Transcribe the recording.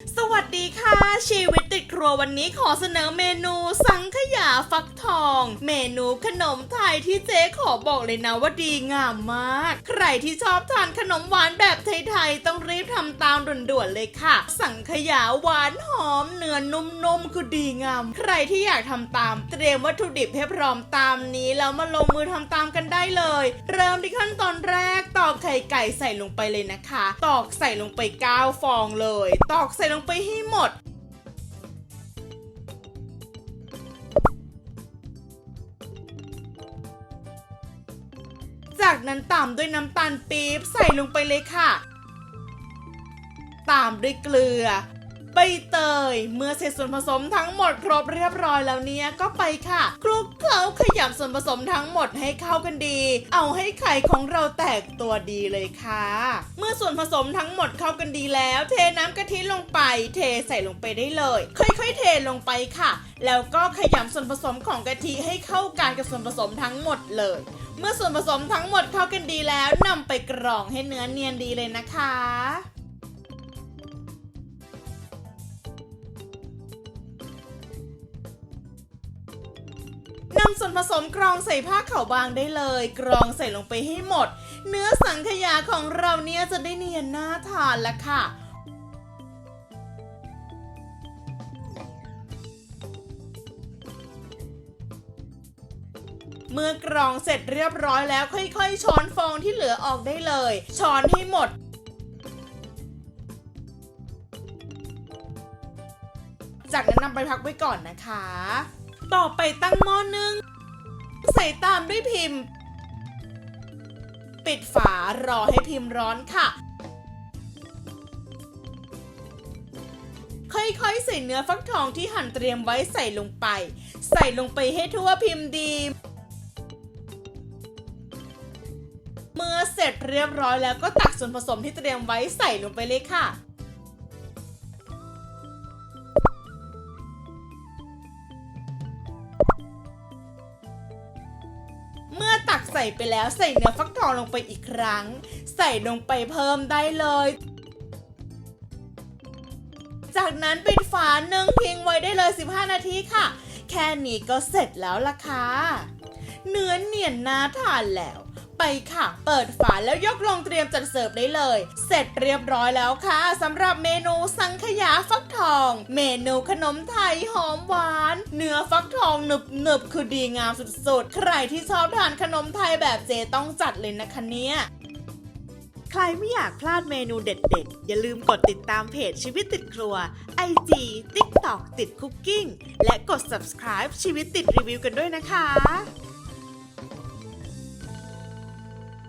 สวัสดีค่ะชีวิต ติดครัววันนี้ขอเสนอเมนูสังขยาฟักทอง เมนูขนมไทยที่เจ๊ขอบอกเลยนะว่าดีงามมาก ใครที่ชอบทานขนมหวานแบบไทยๆต้องรีบทำตามด่วนๆเลยค่ะ สังขยาหวานหอมเนื้อนุ่มๆคือดีงาม ใครที่อยากทำตาม เตรียมวัตถุดิบให้พร้อมตามนี้แล้วมาลงมือทำตามกันได้เลย เริ่มที่ขั้นตอนแรกตอกไข่ไก่ใส่ลงไปเลยนะคะ ตอกใส่ลงไป9ฟองเลย ตอกใส่ลงไปให้หมด จากนั้นตามด้วยน้ำตาลปี๊บใส่ลงไปเลยค่ะ ตามด้วยเกลือ ใบเตย เมื่อเสร็จส่วนผสมทั้งหมดครบเรียบร้อยแล้วเนี่ยก็ไปค่ะคลุกเคล้าขยำส่วนผสมทั้งหมดให้เข้ากันดี เอาให้ไข่ของเราแตกตัวดีเลยค่ะ เมื่อส่วนผสมทั้งหมดเข้ากันดีแล้ว เทน้ำกะทิลงไป เทใส่ลงไปได้เลย ค่อยๆ เทลงไปค่ะ แล้วก็ขยำส่วนผสมของกะทิให้เข้ากันกับส่วนผสมทั้งหมดเลย เมื่อส่วนผสมทั้งหมดเข้ากันดีแล้วนำไปกรองให้เนื้อเนียนดีเลยนะคะ นำส่วนผสมกรองใส่ผ้าขาวบางได้เลย กรองใส่ลงไปให้หมด เนื้อสังขยาของเราเนี่ยจะได้เนียนน่าทานละค่ะเมื่อกรองเสร็จเรียบร้อยแล้วค่อยๆ ช้อนฟองที่เหลือออกได้เลย ช้อนให้หมด จากนั้นนำไปพักไว้ก่อนนะคะ ต่อไปตั้งหม้อนึ่งใส่ตามด้วยพิมพ์ ปิดฝารอให้พิมพ์ร้อนค่ะ ค่อยๆ ใส่เนื้อฟักทองที่หั่นเตรียมไว้ใส่ลงไป ใส่ลงไปให้ทั่วพิมพ์ดี เมื่อเสร็จเรียบร้อยแล้วก็ตักส่วนผสมที่เตรียมไว้ใส่ลงไปเลยค่ะ ส่ไปแล้วใส่เนื้อฟักทองลงไปอีกครั้ง ใส่ลงไปเพิ่มได้เลย จากนั้นปิดฝานึ่งทิ้งไว้ได้เลย 15 นาทีค่ะ แค่นี้ก็เสร็จแล้วล่ะค่ะ เนื้อเนียนน่าทานแล้ว ไปค่ะ เปิดฝาแล้วยกลงเตรียมจัดเสิร์ฟได้เลย เสร็จเรียบร้อยแล้วค่ะสำหรับเมนูสังขยาฟักทอง เมนูขนมไทยหอมหวาน เนื้อฟักทองหนึบหนึบคือดีงามสุดๆ ใครที่ชอบทานขนมไทยแบบเจต้องจัดเลยนะคะเนี่ยใครไม่อยากพลาดเมนูเด็ดๆ อย่าลืมกดติดตามเพจชีวิตติดครัว IG TikTok ติดคุกกิ้ง และกด subscribe ชีวิตติดรีวิวกันด้วยนะคะ